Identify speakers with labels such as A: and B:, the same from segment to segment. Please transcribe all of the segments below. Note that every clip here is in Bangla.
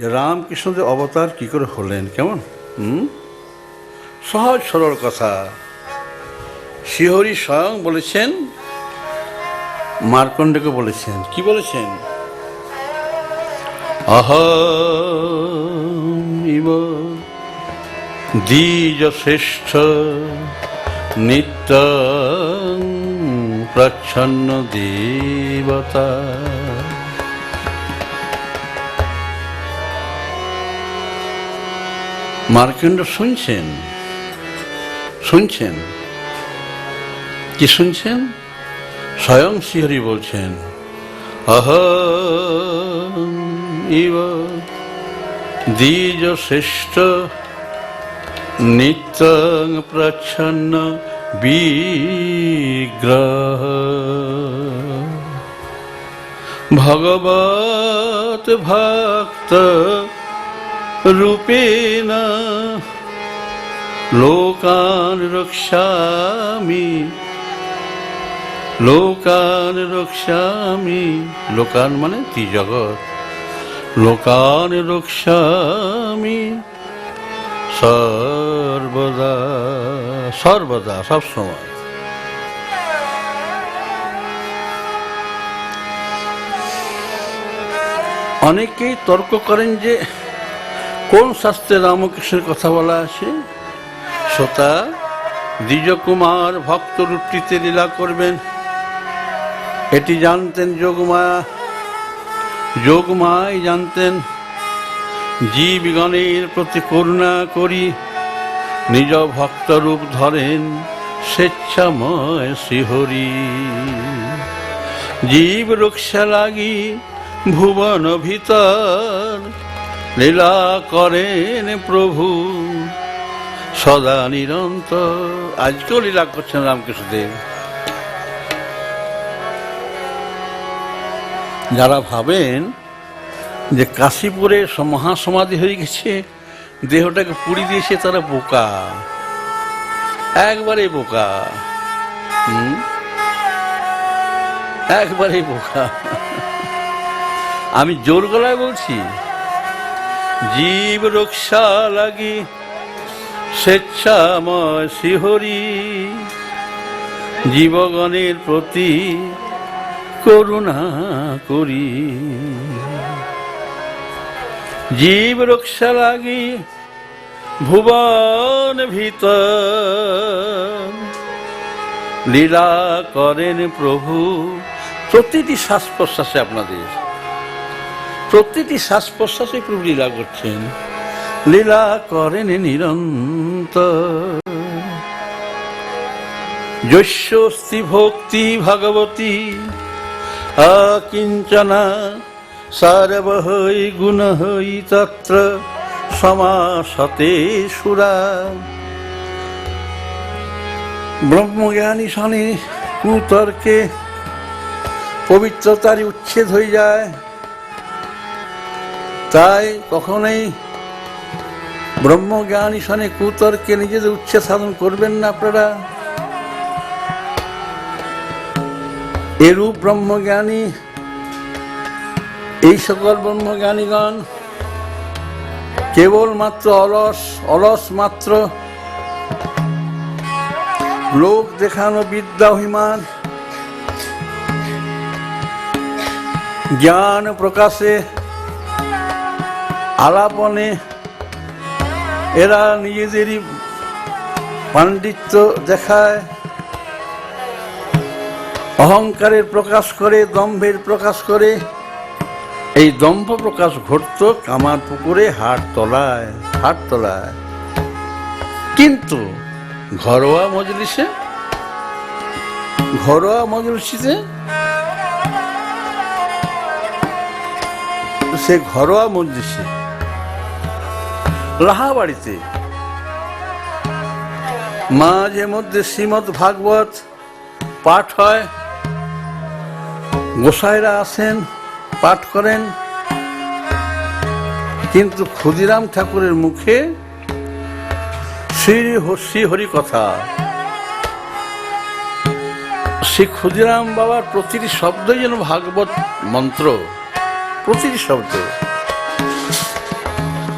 A: যে রামকৃষ্ণদেব অবতার কি করে হলেন, কেমন? হুম? সহজ সরল কথা। শ্রীহরি স্বয়ং বলেছেন মার্কণ্ডকে বলেছেন। কি বলেছেন? অহম ইব দ্বিজ শ্রেষ্ঠ নিত্য প্রচ্ছন্ন দেবতা। মার্কেন্ড শুনছেন? শুনছেন? কি শুনছেন? স্বয়ং শ্রীহরি বলছেন অহ ইব দ্বিজ শ্রেষ্ঠ নিত্য প্রচ্ছন্ন বিগ্রহ। ভগবত ভক্ত রূপেণ লোকান রক্ষামি। লোকান রক্ষামি। লোকান মানে ত্রিজগৎ লোকান রক্ষামি। সর্বদা সর্বদা সবসময় অনেকেই তর্ক করেন যে কোন শাস্ত্রে রামকৃষ্ণের কথা বলা আছে? শ্রোতা দ্বিজকুমার ভক্ত রূপটিতে লীলা করবেন। এটি জানতেন যোগমায়া যোগমাই জানতেন, জীবগণের প্রতি করুণা করি। নিজ ভক্ত রূপ ধরেন, স্বেচ্ছাময় শ্রীহরি। জীব রক্ষা লাগি, ভুবন ভিতর লীলা করেন প্রভু, সদা নিরন্তর। আজকেও লীলা করছেন রামকৃষ্ণদেব। যারা ভাবেন যে কাশীপুরে মহাসমাধি হয়ে গেছে, দেহটাকে পুড়ি দিয়েছে, তারা বোকা। একবারে বোকা? একবারে বোকা। আমি জোর গলায় বলছি জীব রক্ষা লাগি, স্বেচ্ছাময় শিহরি। জীবগণের প্রতি করুণা করি। জীব রক্ষা লাগি, ভুবন ভিতর লীলা করেন প্রভু, প্রতিটি শ্বাস প্রশ্বাসে আপনাদের। প্রতিটি শ্বাস প্রশ্বাসে প্রভু লীলা করছেন। লীলা করেন নিরন্তর। যস্যস্তি ভক্তি ভগবতী অকিঞ্চনা সর্বহৈ গুণহৈ তত্র সমাসতে সুরা। ব্রহ্মজ্ঞানী শনি কুতর্কে পবিত্রতারই উচ্ছেদ হয়ে যায়। তাই কখনোই ব্রহ্মজ্ঞানী শনে কুতর্কে নিজেদের উচ্ছে সাধন করবেন না আপনারা। এরূপ ব্রহ্মজ্ঞানী, এই সকল ব্রহ্মজ্ঞানীগণ কেবলমাত্র অলস অলস মাত্র লোক দেখানো বিদ্যা অভিমান, জ্ঞান প্রকাশে আলাপনে এরা নিজেদেরই পাণ্ডিত্য দেখায়, অহংকারের প্রকাশ করে, দম্ভের প্রকাশ করে। এই দম্ভ প্রকাশ ঘটত কামার পুকুরে হাট তলায় হাট তলায়। কিন্তু ঘরোয়া মজলিসে, ঘরোয়া মজলিসিতে সে ঘরোয়া মজলিসে লাহাবাড়িতে। মাঝে মধ্যে শ্রীমৎ ভাগবত পাঠ হয়। গোসাইরা আসেন, পাঠ করেন। কিন্তু ক্ষুদিরাম ঠাকুরের মুখে শ্রী হ- শ্রী হরি কথা শ্রী ক্ষুদিরাম বাবার প্রতিটি শব্দই যেন ভাগবত মন্ত্র, প্রতিটি শব্দ।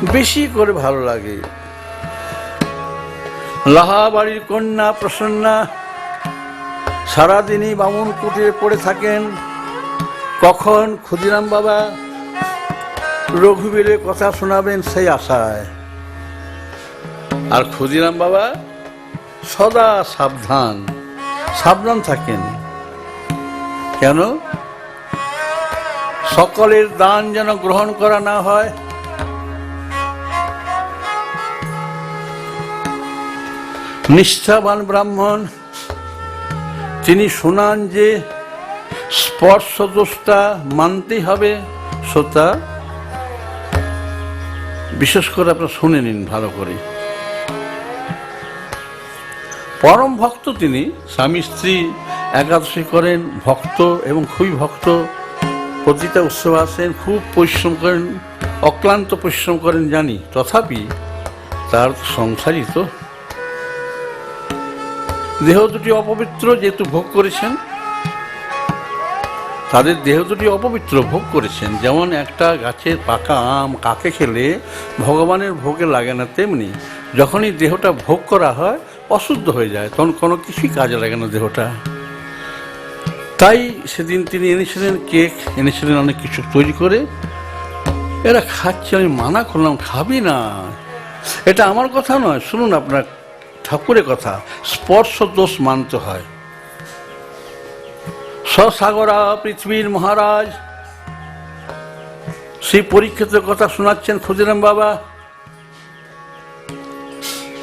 A: বেশি করে ভালো লাগে। লাহা বাড়ির কন্যা প্রসন্না, সারাদিনই বামুন কুটিরে পড়ে থাকেন। কখন ক্ষুদিরাম বাবা রঘুবীরের কথা শোনাবেন সেই আশায়। আর ক্ষুদিরাম বাবা সদা সাবধান সাবধান থাকেন। কেন? সকলের দান যেন গ্রহণ করা না হয় নিষ্ঠাবান ব্রাহ্মণ, তিনি শোনান যে স্পর্শ দোষটা মানতেই হবে। শ্রোতা, বিশেষ করে আপনারা শুনে নিন ভালো করে। পরম ভক্ত তিনি, স্বামী স্ত্রী একাদশী করেন, ভক্ত এবং খুবই ভক্ত প্রতিটা উৎসব আসেন, খুব পরিশ্রম করেন, অক্লান্ত পরিশ্রম করেন জানি। তথাপি তার সংসারই তো দেহ দুটি অপবিত্র যেহেতু ভোগ করেছেন, তাদের দেহ দুটি অপবিত্র ভোগ করেছেন। যেমন একটা গাছের পাকা আম কাকে খেলে, ভগবানের ভোগে লাগে না তেমনি। যখনই দেহটা ভোগ করা হয়, অশুদ্ধ হয়ে যায়, তখন কোনো কিছুই কাজে লাগে না দেহটা। তাই সেদিন তিনি এনেছিলেন কেক, এনেছিলেন অনেক কিছু তৈরি করে। এরা খাচ্ছে, আমি মানা করলাম, খাবি না। এটা আমার কথা নয়, শুনুন আপনার ঠাকুরের কথা, স্পর্শ দোষ মানতে হয়। সসাগরা পৃথিবীর মহারাজ, সেই পরীক্ষিতের কথা শোনাচ্ছেন ক্ষুদিরাম বাবা।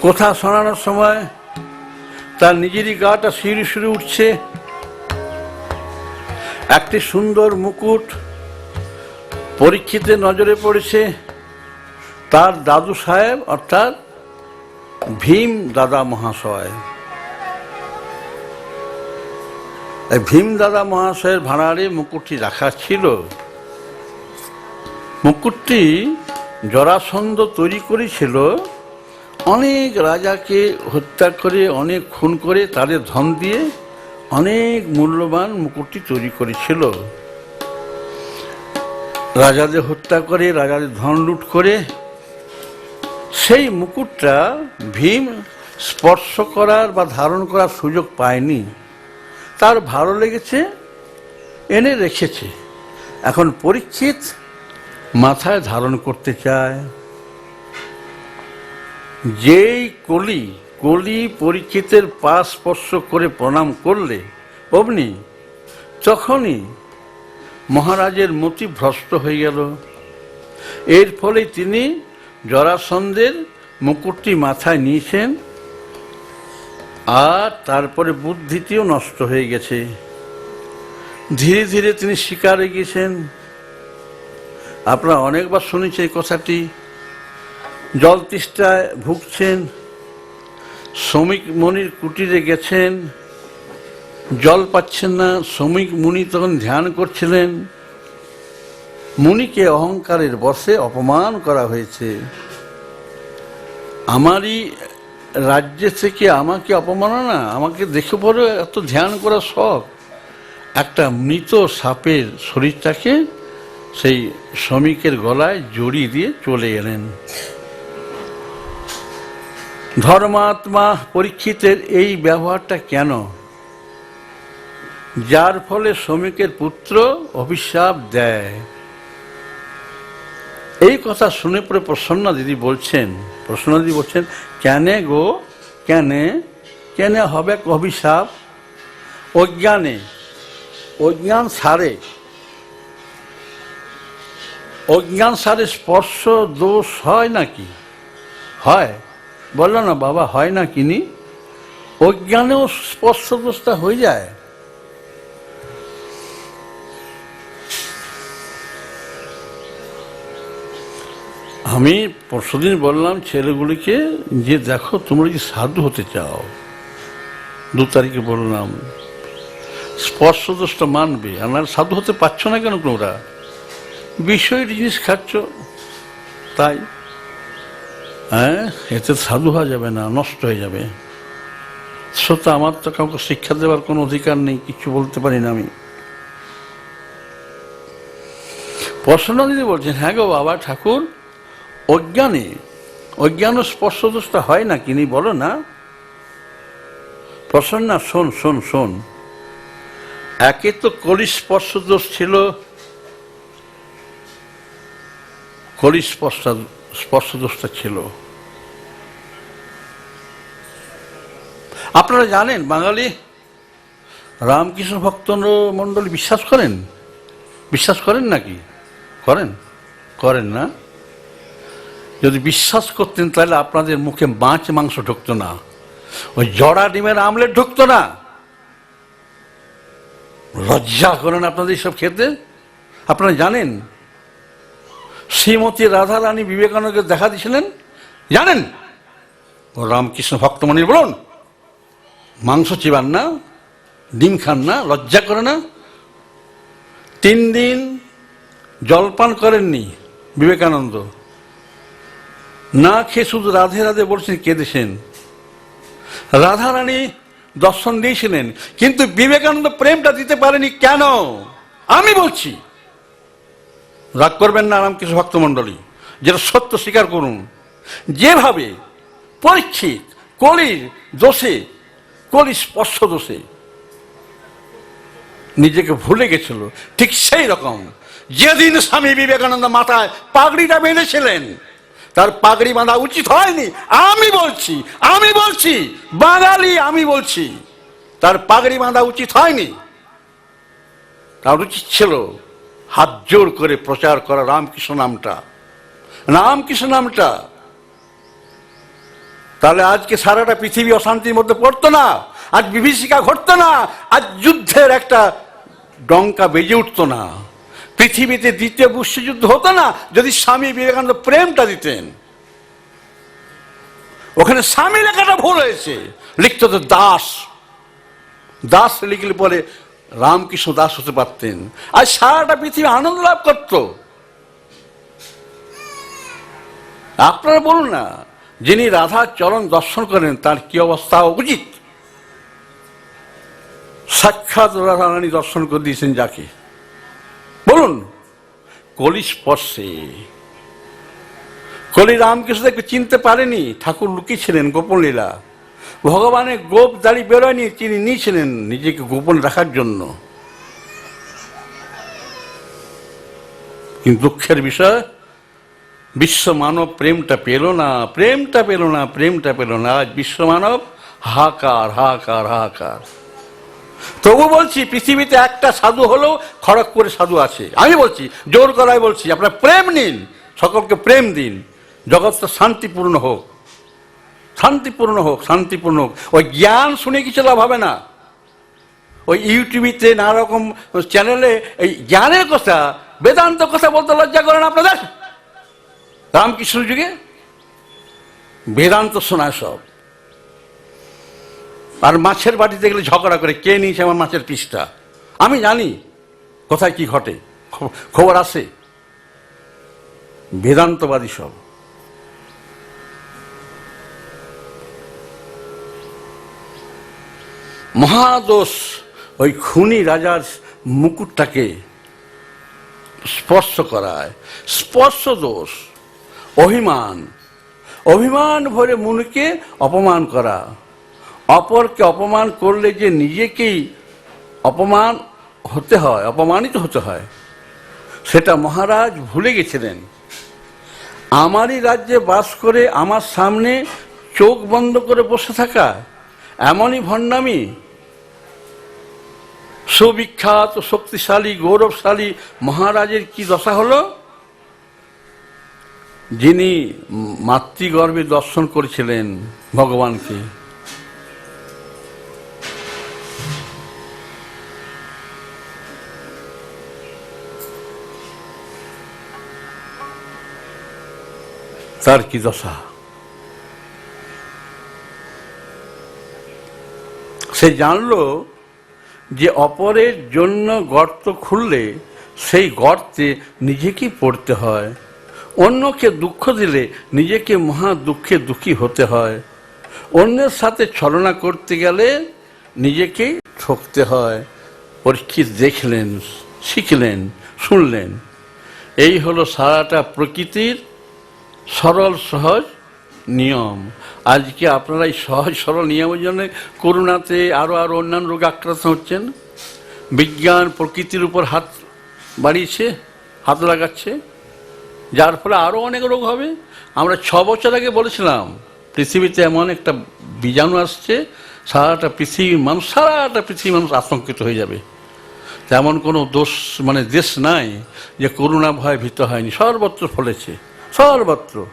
A: কথা শোনানোর সময় তার নিজেরই গাটা শিউরে শিউরে উঠছে। একটি সুন্দর মুকুট পরীক্ষিতের নজরে পড়েছে। তার দাদু সাহেব, অর্থাৎ ভীম দাদা মহাশয়। এই ভীম দাদা মহাশয়ের ভাড়ারে মুকুটটি রাখা ছিল। মুকুটটি জরাসন্ধ তৈরি করেছিল। অনেক রাজাকে হত্যা করে, অনেক খুন করে তাদের ধন দিয়ে অনেক মূল্যবান মুকুটটি তৈরি করেছিল। রাজাদের হত্যা করে, রাজাদের ধন লুট করে সেই মুকুটটা ভীম স্পর্শ করার বা ধারণ করার সুযোগ পায়নি। তার ভালো লেগেছে, এনে রেখেছে। এখন পরীক্ষিত মাথায় ধারণ করতে চায়। যেই কলি কলি পরীক্ষিতের পা স্পর্শ করে প্রণাম করলে, অমনি তখনই মহারাজের মতি ভ্রষ্ট হয়ে গেল। এর ফলে তিনি জরাসন্ধের মুকুটটি মাথায় নিয়েছেন, আর তারপরে বুদ্ধিটিও নষ্ট হয়ে গেছে। ধীরে ধীরে তিনি শিকারে গিয়েছেন। আপনারা অনেকবার শুনেছেন এই কথাটি। জল তিষ্টায় ভুগছেন, শ্রমিক মনির কুটিরে গেছেন, জল পাচ্ছেন না, শ্রমিক মুনি তখন ধ্যান করছিলেন। মুনিকে অহংকারের বসে অপমান করা হয়েছে। আমারই রাজ্যে থেকে আমাকে অপমাননা, আমাকে দেখে পরে এত ধ্যান করা শখ। একটা মৃত সাপের শরীরটাকে সেই শ্রমিকের গলায় জড়িয়ে দিয়ে চলে এলেন। ধর্মাত্মা পরীক্ষিতের এই ব্যবহারটা কেন? যার ফলে শ্রমিকের পুত্র অভিশাপ দেয়। এই কথা শুনে পরে প্রসন্ন দিদি বলছেন, প্রসন্ন দিদি বলছেন, কেন গো, কেন কেন হবে অভিশাপ? অজ্ঞানে, অজ্ঞান সারে অজ্ঞান সারে স্পর্শ দোষ হয় নাকি? হয়, বলল না বাবা, হয় না কিনি। অজ্ঞানেও স্পর্শ দোষটা হয়ে যায়। আমি পরশুদিন বললাম, ছেলেগুলিকে যে দেখো, তোমরা কি সাধু হতে চাও? দু তারিখে বললাম স্পর্শ দোষটা মানবে। আমার সাধু হতে পারছ না কেন তোমরা? বিষয়ের জিনিস খাচ্ছ। তাই হ্যাঁ এতে সাধু হওয়া যাবে না, নষ্ট হয়ে যাবে। সত্য আমার তো কাউকে শিক্ষা দেওয়ার কোনো অধিকার নেই, কিছু বলতে পারি না আমি। প্রশ্ন দিদি বলছেন হ্যাঁ গো বাবা, ঠাকুর অজ্ঞানে। অজ্ঞান স্পর্শদোষটা হয় না কিনি, বলো না। প্রসন্না শোন শোন শোন। একে তো কলি স্পর্শদোষ ছিল। কলি স্পর্শ, স্পর্শদোষটা ছিল। আপনারা জানেন, বাঙালি রামকৃষ্ণ ভক্ত মণ্ডলী বিশ্বাস করেন? বিশ্বাস করেন নাকি? করেন? করেন না? যদি বিশ্বাস করতেন তাহলে আপনাদের মুখে মাছ মাংস ঢুকতো না। ওই জড়া ডিমের আমলেট ঢুকতো না। লজ্জা করেন আপনাদের সব খেতে? আপনারা জানেন? শ্রীমতী রাধা রানী বিবেকানন্দকে দেখা দিয়েছিলেন? জানেন? ও রামকৃষ্ণ ভক্তমণি বলুন, মাংস চিবান না, ডিম খান না, লজ্জা করে না? তিন দিন জলপান করেননি বিবেকানন্দ। না খেয়ে শুধু রাধে রাধে বলছেন, কেঁদেছেন। রাধারানী দর্শন দিয়েছিলেন, কিন্তু বিবেকানন্দ প্রেমটা দিতে পারেনি কেন? আমি বলছি, রাগ করবেন না রামকৃষ্ণ ভক্তমণ্ডলী, যেটা সত্য স্বীকার করুন। যেভাবে পরীক্ষিত কলির দোষে কলি স্পর্শ দোষে নিজেকে ভুলে গেছিল, ঠিক সেই রকম। যেদিন স্বামী বিবেকানন্দ মাথায় পাগড়িটা বেঁধেছিলেন তার পাগড়ি বাঁধা উচিত হয়নি। আমি বলছি আমি বলছি, বাঙালি, আমি বলছি, তার পাগড়ি বাঁধা উচিত হয়নি। তার উচিত ছিল, হাত জোর করে প্রচার করা রামকৃষ্ণ নামটা। রামকৃষ্ণ নামটা। তাহলে আজকে সারাটা পৃথিবী অশান্তির মধ্যে পড়তো না, আজ বিভীষিকা ঘটতো না, আজ যুদ্ধের একটা ডঙ্কা বেজে উঠতো না। পৃথিবীতে দ্বিতীয় বিশ্বযুদ্ধ হতো না যদি স্বামী বিবেকানন্দ প্রেমটা দিতেন। ওখানে স্বামী লেখাটা ভুল হয়েছে। লিখত তো দাস। দাস লিখলে পরে রামকৃষ্ণ দাস হতে পারতেন। আর সারাটা পৃথিবী আনন্দ লাভ করত। আপনারা বলুন না, যিনি রাধার চরণ দর্শন করেন, তার কি অবস্থা? উচিত। সাক্ষাৎ রাধারানী দর্শন করে দিয়েছেন যাকে। বলুন। কলি স্পর্শে। কলি রামকৃষ্ণ রামকৃষ্ণকে চিনতে পারেনি ঠাকুর লুকিয়েছিলেন গোপন লীলা। ভগবানের গোপ দাড়ি বেরোয়নি তিনি নিয়েছিলেন নিজেকে গোপন রাখার জন্য। কিন্তু দুঃখের বিষয় বিশ্ব মানব প্রেমটা পেল না প্রেমটা পেল না প্রেমটা পেল না আজ বিশ্ব মানব হাহাকার হাহাকার হাহাকার। তবু বলছি, পৃথিবীতে একটা সাধু হলেও খড়গপুরে সাধু আছে। আমি বলছি, জোর করায় বলছি, আপনার প্রেম নিন, সকলকে প্রেম দিন। জগৎটা শান্তিপূর্ণ হোক। শান্তিপূর্ণ হোক শান্তিপূর্ণ হোক। ওই জ্ঞান শুনে কিছু লাভ হবে না। ওই ইউটিউবিতে নানা রকম চ্যানেলে এই জ্ঞানের কথা, বেদান্ত কথা বলতে লজ্জা করেন আপনাদের? রামকৃষ্ণ যুগে? বেদান্ত শোনায় সব। আর মাছের বাড়িতে গেলে ঝগড়া করে, কে নিয়েছে আমার মাছের পিসটা আমি জানি। কোথায় কি ঘটে? খবর আসে বেদান্তবাদী সব। মহাদোষ ওই খুনি রাজার মুকুটটাকে স্পর্শ করায়। স্পর্শ দোষ, অভিমান। অভিমান ভরে মনুকে অপমান করা। অপরকে অপমান করলে যে নিজেকেই অপমান হতে হয়, অপমানিত হতে হয়, সেটা মহারাজ ভুলে গেছিলেন। আমারই রাজ্যে বাস করে আমার সামনে চোখ বন্ধ করে বসে থাকা এমনই ভণ্ডামি। সুবিখ্যাত, শক্তিশালী, গৌরবশালী মহারাজের কি দশা হলো? যিনি মাতৃগর্ভে দর্শন করেছিলেন ভগবানকে। তার কি দশা? সে জানলো যে অপরের জন্য গর্ত খুললে সেই গর্তে নিজেকেই পড়তে হয়। অন্যকে দুঃখ দিলে নিজেকে মহা দুঃখে দুঃখী হতে হয়। অন্যের সাথে ছলনা করতে গেলে নিজেকেই ঠকতে হয়। পরীক্ষিত দেখলেন, শিখলেন, শুনলেন। এই হলো সারাটা প্রকৃতির সরল সহজ নিয়ম। আজকে আপনারা এই সহজ সরল নিয়মের জন্য করোনাতে আরও আরও অন্যান্য রোগে আক্রান্ত হচ্ছেন। বিজ্ঞান প্রকৃতির উপর হাত বাড়িয়েছে, হাত লাগাচ্ছে। যার ফলে আরও অনেক রোগ হবে। আমরা ছ বছর আগে বলেছিলাম, পৃথিবীতে এমন একটা বীজাণু আসছে, সারাটা পৃথিবীর মানুষ, সারাটা পৃথিবীর মানুষ আতঙ্কিত হয়ে যাবে। তেমন কোনো দোষ মানে দেশ নাই যে করোনা ভয় ভীত হয়নি, সর্বত্র ফলেছে। সর্বত্র।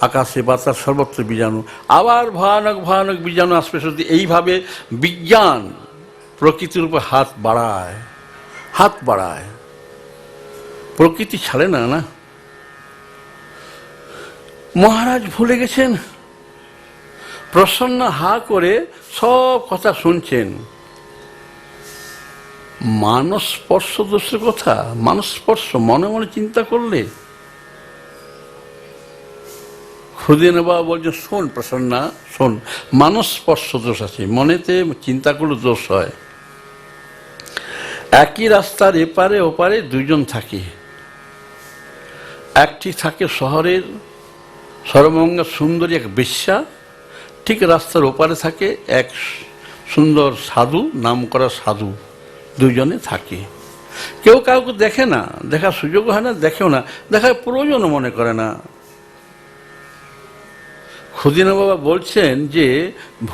A: আকাশে বাতাস সর্বত্র বীজাণু। আবার ভয়ানক ভয়ানক বীজাণু আসবে যদি এইভাবে বিজ্ঞান প্রকৃতির উপর হাত বাড়ায়। হাত বাড়ায়। প্রকৃতি ছাড়ে না না? মহারাজ ভুলে গেছেন? প্রসন্ন হা করে সব কথা শুনছেন। মানস স্পর্শ দোষের কথা? মানস স্পর্শ মনে মনে চিন্তা করলে খুদিন বাবা বলছে শোন, প্রসন্না শোন মানস স্পর্শ দোষ আছে, মনেতে চিন্তা করলে দোষ হয়। একই রাস্তার এপারে ওপারে দুজন থাকে। একটি থাকে শহরের সর্বমঙ্গা সুন্দরী এক বেশ্যা, ঠিক রাস্তার ওপারে থাকে এক সুন্দর সাধু, নাম করা সাধু দুজনে থাকে। কেউ কাউকে দেখে না, দেখার সুযোগ হয় না, দেখেও না, দেখার প্রয়োজনও মনে করে না। খুদিনা বাবা বলছেন যে,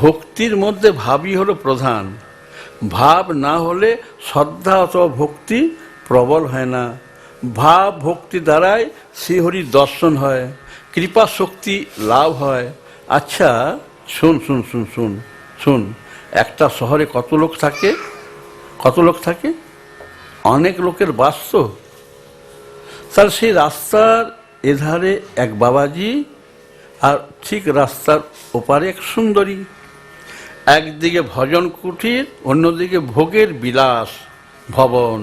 A: ভক্তির মধ্যে ভাবই হলো প্রধান। ভাব না হলে শ্রদ্ধা অথবা ভক্তি প্রবল হয় না। ভাব ভক্তি দ্বারাই শ্রীহরির দর্শন হয়, কৃপা শক্তি লাভ হয়। আচ্ছা শুন শুন শুন শুন শুন, একটা শহরে কত লোক থাকে? কত লোক থাকে? অনেক লোকের বাস তো। তাহলে সেই রাস্তার এধারে এক বাবাজি আর ঠিক রাস্তার ওপারে এক সুন্দরী। একদিকে ভজন কুটির, অন্যদিকে ভোগের বিলাস ভবন।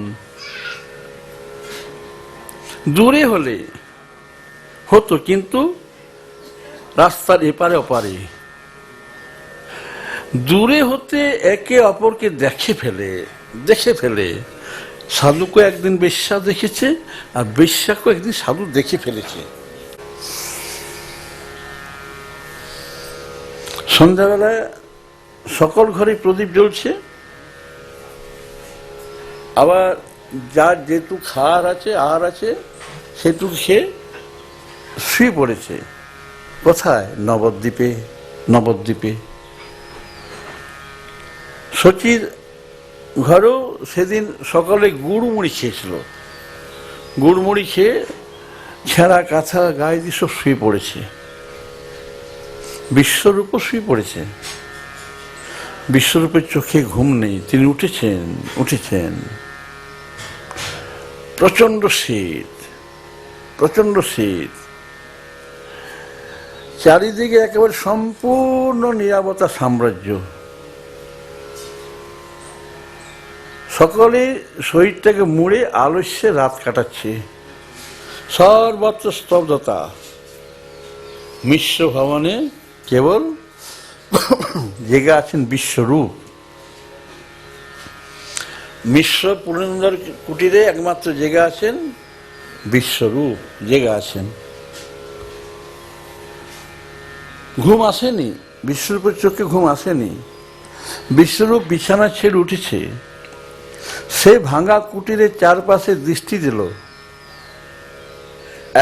A: দূরে হলে হতো কিন্তু রাস্তার এপারে ওপারে। দূরে হতে একে অপরকে দেখে ফেলে দেখে ফেলে। সাধুকে একদিন বেশ্যা দেখেছে আর বেশ্যাকে একদিন সাধু দেখে ফেলেছে। সন্ধ্যাবেলায় সকল ঘরে প্রদীপ জ্বলছে। আবার যার যেটু খাওয়ার আছে আর আছে, সেটুকু সে শুয়ে পড়েছে। কোথায়? নবদ্বীপে নবদ্বীপে। সচির ঘরেও সেদিন সকালে গুড় মুড়ি খেয়েছিল। গুড় মুড়ি খেয়ে ছেঁড়া কাঁথা গায়ে দিয়ে সব শুয়ে পড়েছে। বিশ্বরূপও শুয়ে পড়েছে বিশ্বরূপের চোখে ঘুম নেই, তিনি উঠেছেন উঠেছেন। প্রচণ্ড শীত প্রচণ্ড শীত। চারিদিকে একেবারে সম্পূর্ণ নিরাপত্তা সাম্রাজ্য। সকলে শরীরটাকে মুড়ে আলস্যে রাত কাটাচ্ছে। সর্বত্র স্তব্ধতা। মিশ্র ভবনে কেবল জেগে আছেন বিশ্বরূপ। মিশ্র পুরন্দর কুটিরে একমাত্র জেগে আছেন বিশ্বরূপ, জেগে আছেন। ঘুম আসেনি, বিশ্বরূপের চোখে ঘুম আসেনি। বিশ্বরূপ বিছানা ছেড়ে উঠেছে। সে ভাঙা কুটিরের চারপাশে দৃষ্টি দিল।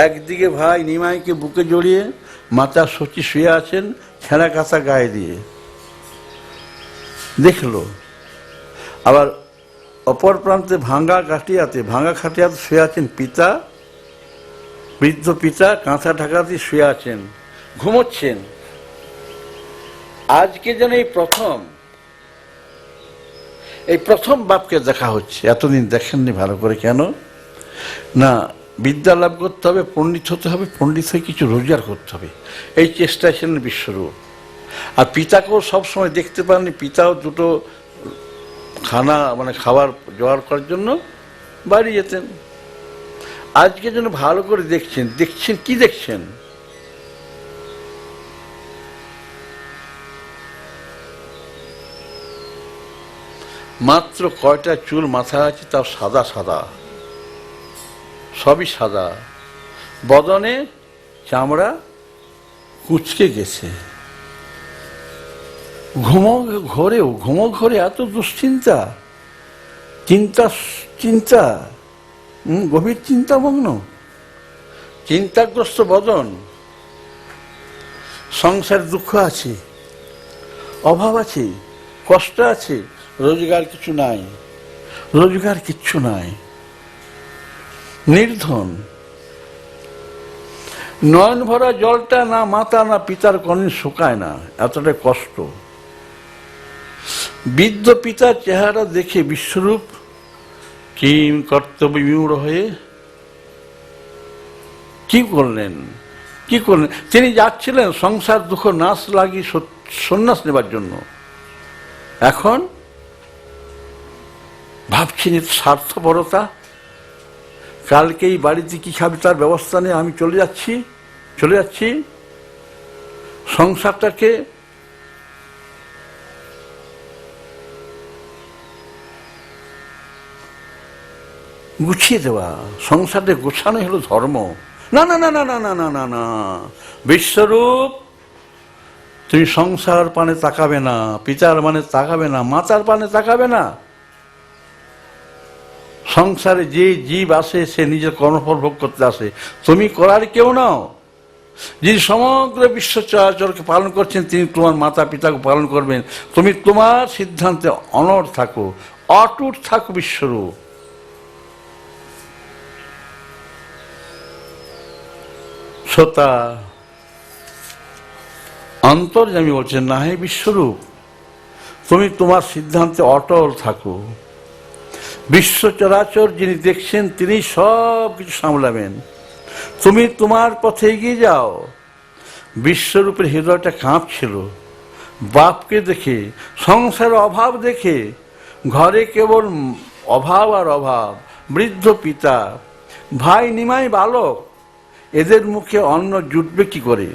A: একদিকে ভাই নিমাইকে বুকে জড়িয়ে মাতা সচি শুয়ে আছেন, ছেঁড়া কাঁচা গায়ে দিয়ে। দেখল, আবার অপর প্রান্তে ভাঙ্গা কাটিয়াতে, ভাঙ্গা খাটিয়াতে শুয়ে আছেন পিতা, বৃদ্ধ পিতা, কাঁথা ঢাকাতে শুয়ে আছেন, ঘুমোচ্ছেন। আজকে যেন এই প্রথম এই প্রথম বাপকে দেখা হচ্ছে। এতদিন দেখেননি ভালো করে কেন? না বিদ্যা লাভ করতে হবে, পণ্ডিত হতে হবে, পণ্ডিত হয়ে কিছু রোজগার করতে হবে। এই চেষ্টায় ছিলেন বিশ্বরূপ। আর পিতাকেও সবসময় দেখতে পাননি, পিতাও দুটো খানা মানে খাবার জোগাড় করার জন্য বাড়ি যেতেন। আজকে যেন ভালো করে দেখছেন দেখছেন, কি দেখছেন? মাত্র কয়টা চুল মাথায় আছে, তাও সাদা সাদা। সবই সাদা। বদনে চামড়া কুচকে গেছে। ঘুমো ঘরেও, ঘুমো ঘরে এত দুশ্চিন্তা। চিন্তা চিন্তা গভীর চিন্তামগ্ন। চিন্তাগ্রস্ত বদন। সংসার দুঃখ আছে, অভাব আছে, কষ্ট আছে, রোজগার কিছু নাই, রোজগার কিচ্ছু নাই। নির্ধন। নয়ন ভরা জলটা না মাতা না পিতার কনে শুকায় না এতটা কষ্ট। বৃদ্ধ পিতার চেহারা দেখে বিশ্বরূপ, কিম কর্তব্য বিমূঢ় হয়ে কি করলেন? কি করলেন? তিনি যাচ্ছিলেন, সংসার দুঃখ নাশ সত- সন্ন্যাস নেবার জন্য। এখন ভাবছেন স্বার্থপরতা কালকেই বাড়িতে কি খাবি তার ব্যবস্থা নেই আমি চলে যাচ্ছি চলে যাচ্ছি। সংসারটাকে গুছিয়ে দেওয়া। সংসারটা গোছানো হলো ধর্ম। না না না না না না না না না। বিশ্বরূপ, তুমি সংসার পানে তাকাবে না, পিতার মানে তাকাবে না, মাতার পানে তাকাবে না। সংসারে যে জীব আসে, সে নিজের কর্মফল ভোগ করতে আসে। তুমি করার কেউ নাও। যিনি সমগ্র বিশ্ব চরাচরকে পালন করছেন, তিনি তোমার মাতা পিতাকে পালন করবেন। তুমি তোমার সিদ্ধান্তে অনর থাকো, অটুট থাকো বিশ্বরূপ। শ্রোতা, অন্তর্যামী বলছেন, না হে বিশ্বরূপ, তুমি তোমার সিদ্ধান্তে অটল থাকো। বিশ্ব চরাচর যিনি দেখছেন, তিনি সব কিছু সামলাবেন। তুমি তোমার পথে এগিয়ে যাও। বিশ্বরূপের হৃদয়টা কাঁপছিল। বাপকে দেখে সংসার অভাব দেখে, ঘরে কেবল অভাব আর অভাব, বৃদ্ধ পিতা, ভাই নিমাই বালক, এদের মুখে অন্ন জুটবে কি করে?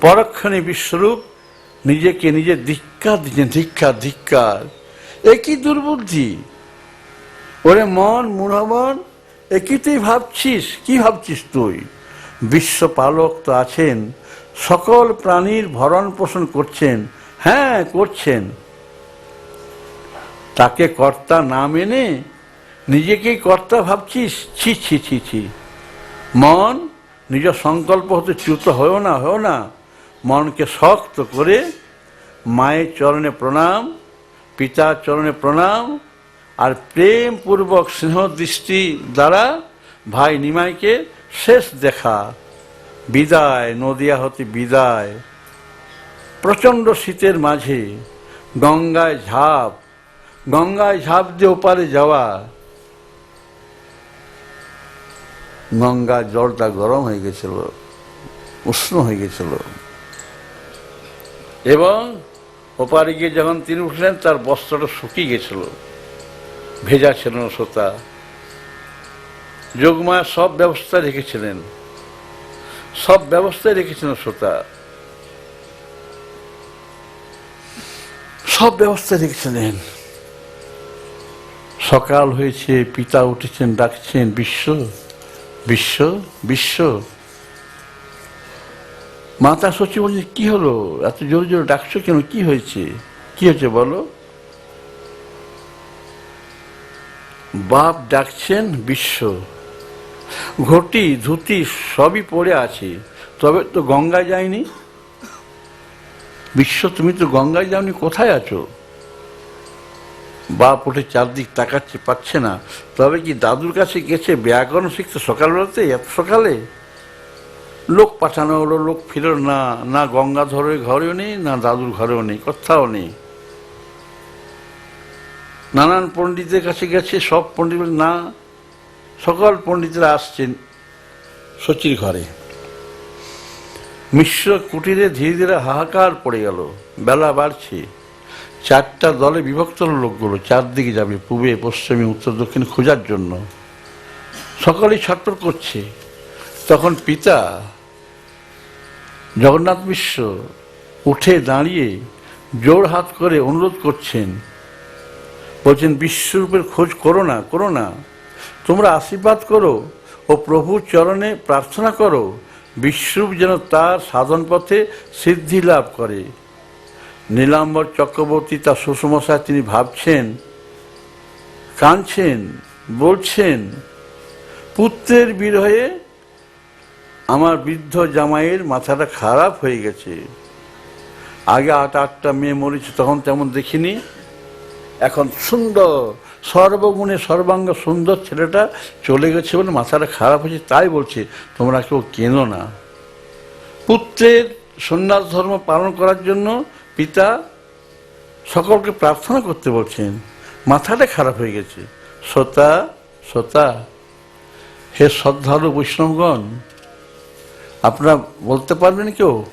A: পরক্ষণে বিশ্বরূপ নিজেকে নিজে ধিক্কার দিচ্ছেন, ধিক্কার ধিক্কার। একই দুর্বুদ্ধি? ওরে মন মূঢ়মন একই তুই ভাবছিস, কি ভাবছিস তুই? বিশ্বপালক তো আছেন, সকল প্রাণীর ভরণ পোষণ করছেন হ্যাঁ করছেন। তাকে কর্তা না মেনে নিজেকেই কর্তা ভাবছিস? ছি ছি ছি ছি। মন, নিজ সংকল্প হতে চ্যুত হয়েও না হয়েও না। মনকে শক্ত করে মায়ের চরণে প্রণাম, পিতার চরণে প্রণাম আর প্রেমপূর্বক স্নেহ দৃষ্টি দ্বারা ভাই নিমাইকে শেষ দেখা। বিদায়, নদিয়া হতে বিদায়। প্রচণ্ড শীতের মাঝে গঙ্গায় ঝাঁপ গঙ্গায় ঝাঁপ দিয়ে ওপারে যাওয়া। গঙ্গার জলটা গরম হয়ে গেছিল, উষ্ণ হয়ে গেছিল। এবং ওপারে গিয়ে যখন তিনি উঠলেন, তার বস্ত্রটা শুকিয়ে গেছিল। ভেজা ছিল না সোতা। যোগমা সব ব্যবস্থা রেখেছিলেন। সব ব্যবস্থায় রেখেছিলেন শ্রোতা সব ব্যবস্থা রেখেছিলেন। সকাল হয়েছে, পিতা উঠেছেন, ডাকছেন, বিশ্ব বিশ্ব বিশ্ব। মাতা সচিব বলছে কি হলো? এত জোরে জোরে ডাকছো কেন? কি হয়েছে? কি হয়েছে বলো? বাপ ডাকছেন বিশ্ব। ঘটি, ধুতি সবই পড়ে আছে। তবে তো গঙ্গায় যায়নি? বিশ্ব, তুমি তো গঙ্গায় যাওনি, কোথায় আছো? বাপ ওঠে চারদিক তাকাচ্ছে, পাচ্ছে না। তবে কি দাদুর কাছে গেছে ব্যাকরণ শিখতে সকালবেলাতে? এত সকালে? লোক পাঠানো হলো, লোক ফিরল, না না গঙ্গাধরের ঘরেও নেই, না দাদুর ঘরেও নেই, কোথাও নেই। নানান পণ্ডিতের কাছে গেছে, সব পণ্ডিত না, সকল পণ্ডিতরা আসছেন সচির ঘরে। মিশ্র কুটিরে ধীরে ধীরে হাহাকার পড়ে গেল, বেলা বাড়ছে। চারটা দলে বিভক্ত লোকগুলো, চারদিকে যাবে পূবে, পশ্চিমে, উত্তর, দক্ষিণ খোঁজার জন্য। সকলেই ছটফট করছে। তখন পিতা জগন্নাথ মিশ্র উঠে দাঁড়িয়ে জোর হাত করে অনুরোধ করছেন বলছেন, বিশ্বরূপের খোঁজ করো না করো না। তোমরা আশীর্বাদ করো ও প্রভুর চরণে প্রার্থনা করো। বিশ্বরূপ যেন তার সাধন পথে সিদ্ধি লাভ করে। নীলাম্বর চক্রবর্তী তার শ্বশুরমশায় তিনি ভাবছেন, কাঁদছেন, বলছেন, পুত্রের বিরহে আমার বৃদ্ধ জামাইয়ের মাথাটা খারাপ হয়ে গেছে। আগে আট আটটা মেয়ে মরেছে, তখন তেমন দেখিনি। এখন সুন্দর, সর্বগুণে সর্বাঙ্গ সুন্দর ছেলেটা চলে গেছে বলে মাথাটা খারাপ হয়েছে, তাই বলছে, তোমরা কেউ কেনো না। পুত্রের সন্ন্যাস ধর্ম পালন করার জন্য পিতা সকলকে প্রার্থনা করতে বলছেন, মাথাটা খারাপ হয়ে গেছে। শ্রোতা শ্রোতা, হে শ্রদ্ধালু বৈষ্ণবগণ, আপনারা বলতে পারবেন কেউ?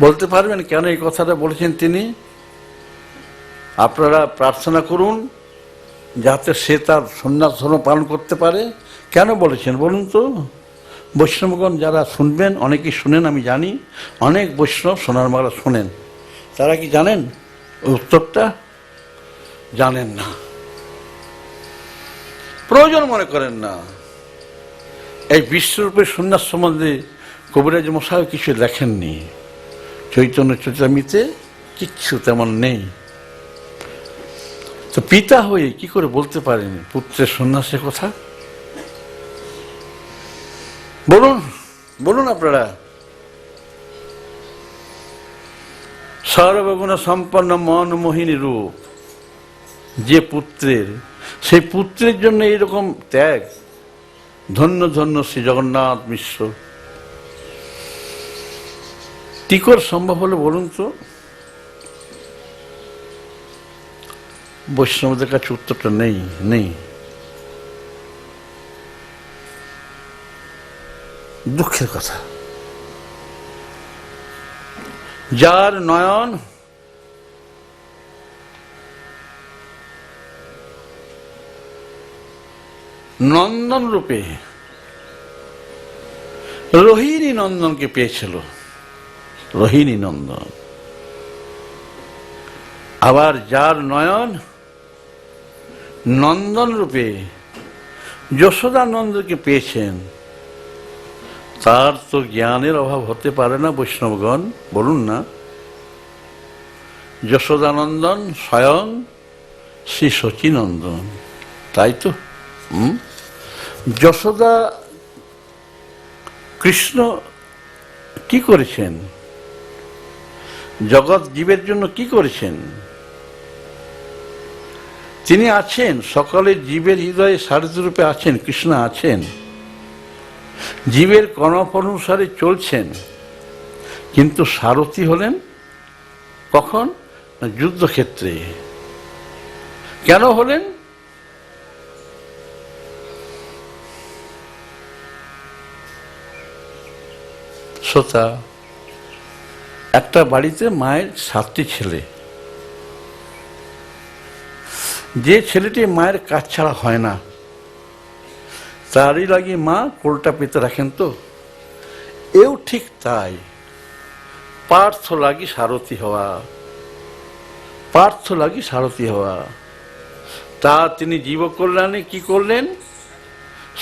A: বলতে পারবেন কেন এই কথাটা বলেছেন তিনি? আপনারা প্রার্থনা করুন যাতে সে তার সন্ন্যাস ধর্ম পালন করতে পারে। কেন বলেছেন বলুন তো? বৈষ্ণবগণ যারা শুনবেন, অনেকেই শুনেন, আমি জানি। অনেক বৈষ্ণব সোনার মালা শোনেন। তারা কি জানেন? উত্তরটা? জানেন না। প্রয়োজন মনে করেন না। এই বিশ্বরূপের সন্ন্যাস সম্বন্ধে কবিরাজ মশাই কিছু লেখেননি। চৈতন্য চৈতামিতে কিচ্ছু তেমন নেই। তো পিতা হয়ে কি করে বলতে পারেন পুত্রের সন্ন্যাসের কথা? বলুন বলুন আপনারা। সর্বগুণ সম্পন্ন মন মোহিনী রূপ, যে পুত্রের, সেই পুত্রের জন্য এইরকম ত্যাগ, ধন্য ধন্য শ্রী জগন্নাথ মিশ্র। কি করে সম্ভব হলে বলুন তো? বৈষ্ণবদের কাছে উত্তরটা নেই নেই। দুঃখের কথা। যার নয়ন নন্দন রূপে, রোহিণী নন্দনকে পেয়েছিল। রোহিণী নন্দন। আবার যার নয়ন নন্দন রূপে যশোদানন্দকে পেয়েছেন। তার তো জ্ঞানের অভাব হতে পারে না বৈষ্ণবগণ, বলুন না। যশোদানন্দন স্বয়ং শ্রী শচীনন্দন তাই তো? যশোদা কৃষ্ণ কি করেছেন? জগৎ জীবের জন্য কি করেছেন? তিনি আছেন, সকলে জীবের হৃদয়ে সারথিরূপে আছেন, কৃষ্ণ আছেন। জীবের কর্ম অনুসারে চলছেন। কিন্তু সারথি হলেন কখন? যুদ্ধক্ষেত্রে। কেন হলেন? শ্রোতা, একটা বাড়িতে মায়ের সাতটি ছেলে। যে ছেলেটি মায়ের কাজ ছাড়া হয় না, তারই লাগিয়ে মা কোলটা পেতে রাখেন তো। এও ঠিক তাই। পার্থ লাগি সারথি হওয়া, পার্থ লাগি সারথি হওয়া। তা তিনি জীবকল্যাণে কি করলেন?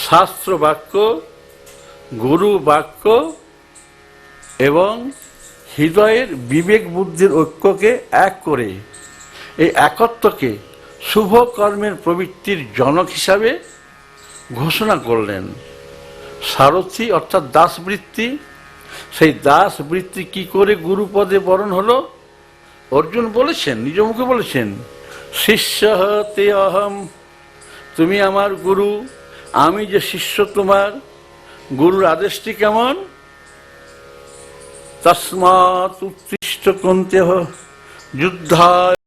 A: শাস্ত্র বাক্য, গুরু বাক্য এবং হৃদয়ের বিবেক বুদ্ধির ঐক্যকে এক করে, এই একত্বকে শুভ কর্মের প্রবৃত্তির জনক হিসাবে ঘোষণা করলেন। সারথী অর্থাৎ দাসবৃত্তি, সেই দাসবৃত্তি কি করে গুরুপদে বরণ হলো? অর্জুন বলেছেন, নিজ মুখে বলেছেন, শিষ্য তে অহম, তুমি আমার গুরু, আমি যে শিষ্য তোমার, গুরুর আদেশটি কেমন? তসমাৎ উৎকৃষ্ট কন্তেহ, যুদ্ধায়